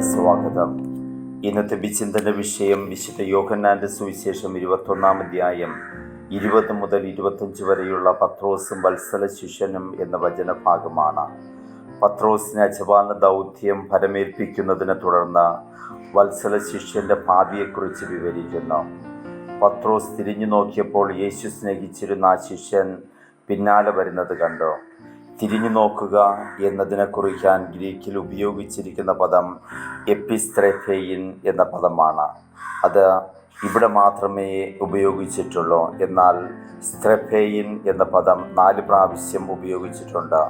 സ്വാഗതം. ഇന്നത്തെ വിചിന്തന വിഷയം വിശുദ്ധ യോഹന്നാന്റെ സുവിശേഷം ഇരുപത്തൊന്നാം അധ്യായം ഇരുപത് മുതൽ ഇരുപത്തഞ്ച് വരെയുള്ള പത്രോസും വത്സല ശിഷ്യനും എന്ന വചനഭാഗമാണ്. പത്രോസിന് അജപാന ദൗത്യം ഫലമേൽപ്പിക്കുന്നതിനെ തുടർന്ന് വത്സല ശിഷ്യന്റെ ഭാവിയെക്കുറിച്ച് വിവരിക്കുന്നു. പത്രോസ് തിരിഞ്ഞു നോക്കിയപ്പോൾ യേശു സ്നേഹിച്ചിരുന്ന ആ ശിഷ്യൻ പിന്നാലെ വരുന്നത് കണ്ടു. തിരിഞ്ഞു നോക്കുക എന്നതിനെ കുറിക്കാൻ ഗ്രീക്കിൽ ഉപയോഗിച്ചിരിക്കുന്ന പദം എപ്പിസ്ത്രഫെയിൻ എന്ന പദമാണ്. അത് ഇവിടെ മാത്രമേ ഉപയോഗിച്ചിട്ടുള്ളൂ. എന്നാൽ സ്ത്രഫെയിൻ എന്ന പദം നാല് പ്രാവശ്യം ഉപയോഗിച്ചിട്ടുണ്ട്.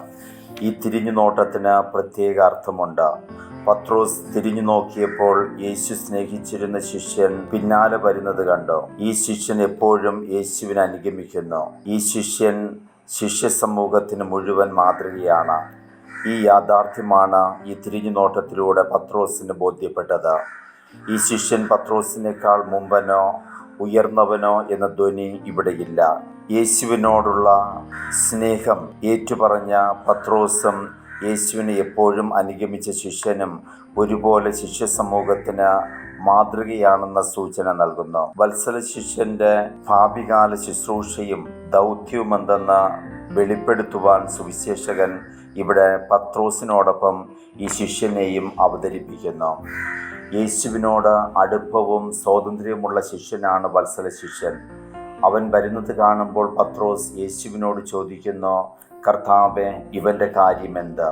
ഈ തിരിഞ്ഞു നോട്ടത്തിന് പ്രത്യേക അർത്ഥമുണ്ട്. പത്രോസ് തിരിഞ്ഞു നോക്കിയപ്പോൾ യേശു സ്നേഹിച്ചിരുന്ന ശിഷ്യൻ പിന്നാലെ വരുന്നത് കണ്ടു. ഈ ശിഷ്യൻ എപ്പോഴും യേശുവിനെ അനുഗമിക്കുന്നു. ഈ ശിഷ്യൻ ശിഷ്യ സമൂഹത്തിന് മുഴുവൻ മാതൃകയാണ്. ഈ യാഥാർത്ഥ്യമാണ് ഈ തിരിഞ്ഞു നോട്ടത്തിലൂടെ പത്രോസിന് ബോധ്യപ്പെട്ടത്. ഈ ശിഷ്യൻ പത്രോസിനേക്കാൾ മുമ്പനോ ഉയർന്നവനോ എന്ന ധ്വനി ഇവിടെയില്ല. യേശുവിനോടുള്ള സ്നേഹം ഏറ്റുപറഞ്ഞ പത്രോസും യേശുവിനെ എപ്പോഴും അനുഗമിച്ച ശിഷ്യനും ഒരുപോലെ ശിഷ്യ സമൂഹത്തിന് മാതൃകയാണെന്ന സൂചന നൽകുന്നു. വത്സല ശിഷ്യന്റെ ഭാവികാല ശുശ്രൂഷയും ദൗത്യവുമെന്തെന്ന് വെളിപ്പെടുത്തുവാൻ സുവിശേഷകൻ ഇവിടെ പത്രോസിനോടൊപ്പം ഈ ശിഷ്യനെയും അവതരിപ്പിക്കുന്നു. യേശുവിനോട് അടുപ്പവും സ്വാതന്ത്ര്യവുമുള്ള ശിഷ്യനാണ് വത്സല ശിഷ്യൻ അവൻ വരുന്നത് കാണുമ്പോൾ പത്രോസ് യേശുവിനോട് ചോദിക്കുന്നു കർത്താവെ ഇവന്റെ കാര്യമെന്ത്?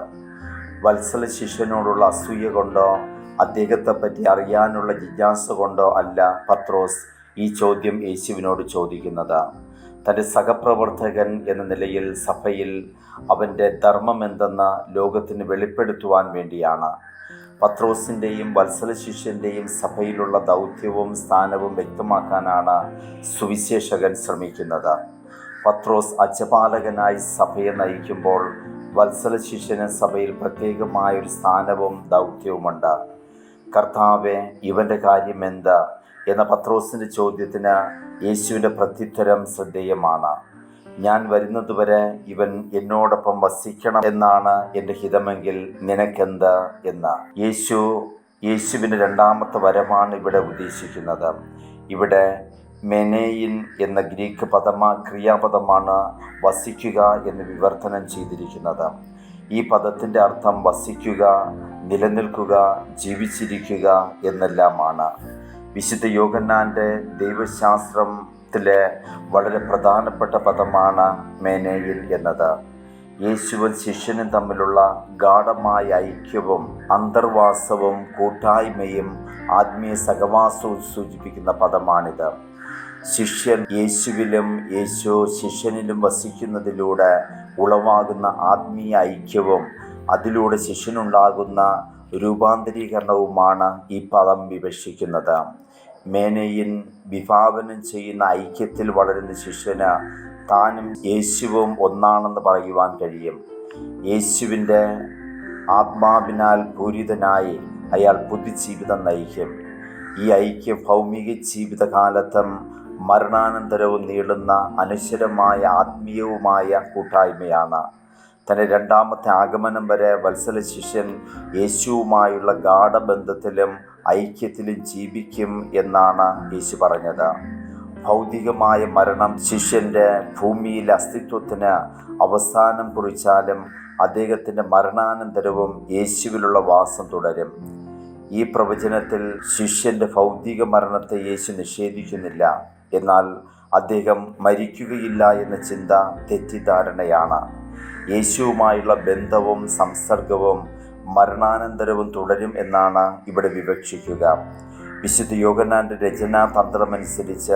വത്സല ശിഷ്യനോടുള്ള അസൂയ കൊണ്ടോ അദ്ദേഹത്തെ പറ്റി അറിയാനുള്ള ജിജ്ഞാസ കൊണ്ടോ അല്ല പത്രോസ് ഈ ചോദ്യം യേശുവിനോട് ചോദിക്കുന്നത്. തന്റെ സഹപ്രവർത്തകൻ എന്ന നിലയിൽ സഭയിൽ അവന്റെ ധർമ്മം എന്തെന്ന് ലോകത്തിന് വെളിപ്പെടുത്തുവാൻ വേണ്ടിയാണ്. പത്രോസിന്റെയും വത്സല ശിഷ്യന്റെയും സഭയിലുള്ള ദൗത്യവും സ്ഥാനവും വ്യക്തമാക്കാനാണ് സുവിശേഷകൻ ശ്രമിക്കുന്നത്. പത്രോസ് അച്ചപാലകനായി സഭയെ നയിക്കുമ്പോൾ വത്സല ശിഷ്യന് സഭയിൽ പ്രത്യേകമായൊരു സ്ഥാനവും ദൗത്യവുമുണ്ട്. കർത്താവെ ഇവന്റെ കാര്യം എന്താ? എന്ന പത്രോസിന്റെ ചോദ്യത്തിന് യേശുവിന്റെ പ്രത്യുത്തരം ശ്രദ്ധേയമാണ്. ഞാൻ വരുന്നതുവരെ ഇവൻ എന്നോടൊപ്പം വസിക്കണം എന്നാണ് എന്റെ ഹിതമെങ്കിൽ നിനക്കെന്ത് എന്ന്. യേശു യേശുവിന്റെ രണ്ടാമത്തെ വരമാണ് ഇവിടെ ഉദ്ദേശിക്കുന്നത്. ഇവിടെ മെനേയിൻ എന്ന ഗ്രീക്ക് പദമാ ക്രിയാപദമാണ് വസിക്കുക എന്ന് വിവർത്തനം ചെയ്തിരിക്കുന്നത്. ഈ പദത്തിന്റെ അർത്ഥം വസിക്കുക നിലനിൽക്കുക ജീവിച്ചിരിക്കുക എന്നെല്ലാമാണ്. വിശുദ്ധ യോഗന്നാന്റെ ദൈവശാസ്ത്രത്തിലെ വളരെ പ്രധാനപ്പെട്ട പദമാണ് മേനയിൽ എന്നത്. യേശുവും ശിഷ്യനും തമ്മിലുള്ള ഗാഠമായ ഐക്യവും അന്തർവാസവും കൂട്ടായ്മയും ആത്മീയ സഹവാസവും സൂചിപ്പിക്കുന്ന പദമാണിത്. ശിഷ്യൻ യേശുവിലും യേശു ശിഷ്യനിലും വസിക്കുന്നതിലൂടെ ഉളവാകുന്ന ആത്മീയ ഐക്യവും അതിലൂടെ ശിഷ്യനുണ്ടാകുന്ന രൂപാന്തരീകരണവുമാണ് ഈ പദം വിവക്ഷിക്കുന്നത്. മേനയിൻ വിഭാവനം ചെയ്യുന്ന ഐക്യത്തിൽ വളരുന്ന ശിഷ്യന് താനും യേശുവും ഒന്നാണെന്ന് പറയുവാൻ കഴിയും. യേശുവിന്റെ ആത്മാവിനാൽ പൂരിതനായി അയാൾ പുതുജീവിതം നയിക്കും. ഈ ഐക്യം ഭൗമിക ജീവിതകാലത്തും മരണാനന്തരവും നീളുന്ന അനശ്വരമായ ആത്മീയവുമായ കൂട്ടായ്മയാണ്. തന്റെ രണ്ടാമത്തെ ആഗമനം വരെ വത്സല ശിഷ്യൻ യേശുവുമായുള്ള ഗാഠബന്ധത്തിലും ഐക്യത്തിലും ജീവിക്കും എന്നാണ് യേശു പറഞ്ഞത്. ഭൗതികമായ മരണം ശിഷ്യന്റെ ഭൂമിയിലെ അസ്തിത്വത്തിന് അവസാനം കുറിച്ചാലും അദ്ദേഹത്തിന്റെ മരണാനന്തരവും യേശുവിലുള്ള വാസം തുടരും. ഈ പ്രവചനത്തിൽ ശിഷ്യന്റെ ഭൗതിക മരണത്തെ യേശു നിഷേധിക്കുന്നില്ല. എന്നാൽ അദ്ദേഹം മരിക്കുകയില്ല എന്ന ചിന്ത തെറ്റിദ്ധാരണയാണ്. യേശുവുമായുള്ള ബന്ധവും സംസർഗവും മരണാനന്തരവും തുടരും എന്നാണ് ഇവിടെ വിവക്ഷിക്കുക. വിശുദ്ധ യോഗനാന്റെ രചനാ തന്ത്രമനുസരിച്ച്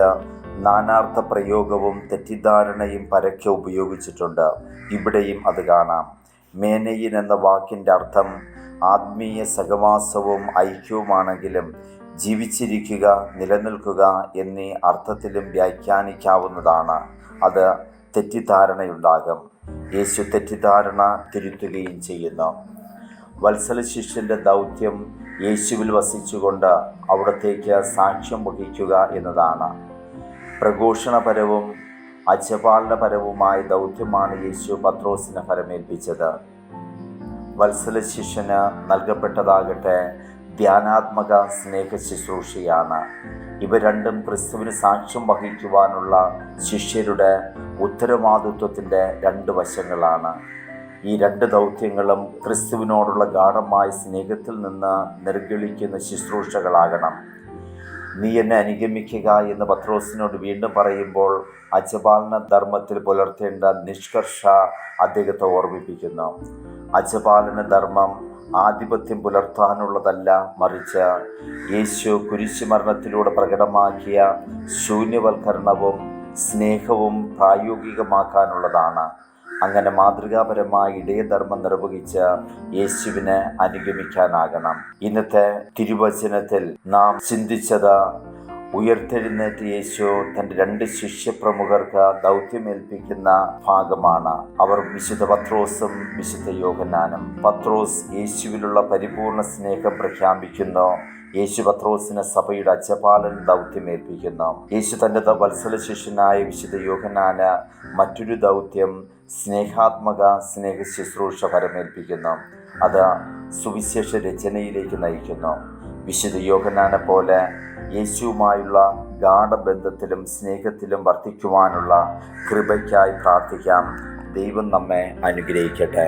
നാനാർത്ഥ പ്രയോഗവും തെറ്റിദ്ധാരണയും പരക്കെ ഉപയോഗിച്ചിട്ടുണ്ട്. ഇവിടെയും അത് കാണാം. മേനയിൻ എന്ന വാക്കിന്റെ അർത്ഥം ആത്മീയ സഹവാസവും ഐക്യവുമാണെങ്കിലും ജീവിച്ചിരിക്കുക നിലനിൽക്കുക എന്നീ അർത്ഥത്തിലും വ്യാഖ്യാനിക്കാവുന്നതാണ് അത് തെറ്റിദ്ധാരണയുണ്ടാകും. യേശു തെറ്റിദ്ധാരണ തിരുത്തുകയും ചെയ്യുന്നു. വത്സല ശിഷ്യന്റെ ദൗത്യം യേശുവിൽ വസിച്ചുകൊണ്ട് അവിടത്തേക്ക് സാക്ഷ്യം വഹിക്കുക എന്നതാണ്. പ്രഘോഷണപരവും അജപാലനപരവുമായ ദൗത്യമാണ് യേശു പത്രോസിനെ ഫലമേൽപ്പിച്ചത്. വത്സല ശിഷ്യന് നൽകപ്പെട്ടതാകട്ടെ ധ്യാനാത്മക സ്നേഹ ശുശ്രൂഷയാണ്. ഇവ രണ്ടും ക്രിസ്തുവിന് സാക്ഷ്യം വഹിക്കുവാനുള്ള ശിഷ്യരുടെ ഉത്തരവാദിത്വത്തിന്റെ രണ്ട് വശങ്ങളാണ്. ഈ രണ്ട് ദൗത്യങ്ങളും ക്രിസ്തുവിനോടുള്ള ഗാഠമായ സ്നേഹത്തിൽ നിന്ന് നിർഗളിക്കുന്ന ശുശ്രൂഷകളാകണം. നീ എന്നെ അനുഗമിക്കുക എന്ന് പത്രോസിനോട് വീണ്ടും പറയുമ്പോൾ അജപാലന ധർമ്മത്തിൽ പുലർത്തേണ്ട നിഷ്കർഷ അദ്ദേഹത്തെ ഓർമ്മിപ്പിക്കുന്നു. അജപാലന ധർമ്മം ആധിപത്യം പുലർത്താനുള്ളതല്ല മറിച്ച് യേശു കുരിശുമരണത്തിലൂടെ പ്രകടമാക്കിയ ശൂന്യവൽക്കരണവും സ്നേഹവും പ്രായോഗികമാക്കാനുള്ളതാണ്. അങ്ങനെ മാതൃകാപരമായ ഇടയധർമ്മം നിർവഹിച്ച് യേശുവിനെ അനുഗമിക്കാനാകണം. ഇന്നത്തെ തിരുവചനത്തിൽ നാം ചിന്തിച്ചത് ഉയർത്തെഴുന്നേറ്റ് യേശു തന്റെ രണ്ട് ശിഷ്യപ്രമുഖർക്ക് ദൗത്യമേൽപ്പിക്കുന്ന ഭാഗമാണ്. അവർ വിശുദ്ധ പത്രോസും വിശുദ്ധ യോഗനാനും പത്രോസ് യേശുവിലുള്ള പരിപൂർണ സ്നേഹം പ്രഖ്യാപിക്കുന്നു. യേശു പത്രോസിന് സഭയുടെ അച്ചപാലൻ ദൗത്യമേൽപ്പിക്കുന്നു. യേശു തന്റെ വത്സല ശിഷ്യനായ വിശുദ്ധ യോഹനാന് മറ്റൊരു ദൗത്യം സ്നേഹാത്മക സ്നേഹ ശുശ്രൂഷ പരമേൽപ്പിക്കുന്നു അത് സുവിശേഷ രചനയിലേക്ക് നയിക്കുന്നു. വിശുദ്ധ യോഹനാനെ പോലെ യേശുവുമായുള്ള ഗാഠബന്ധത്തിലും സ്നേഹത്തിലും വർദ്ധിക്കുവാനുള്ള കൃപയ്ക്കായി പ്രാർത്ഥിക്കാം. ദൈവം നമ്മെ അനുഗ്രഹിക്കട്ടെ.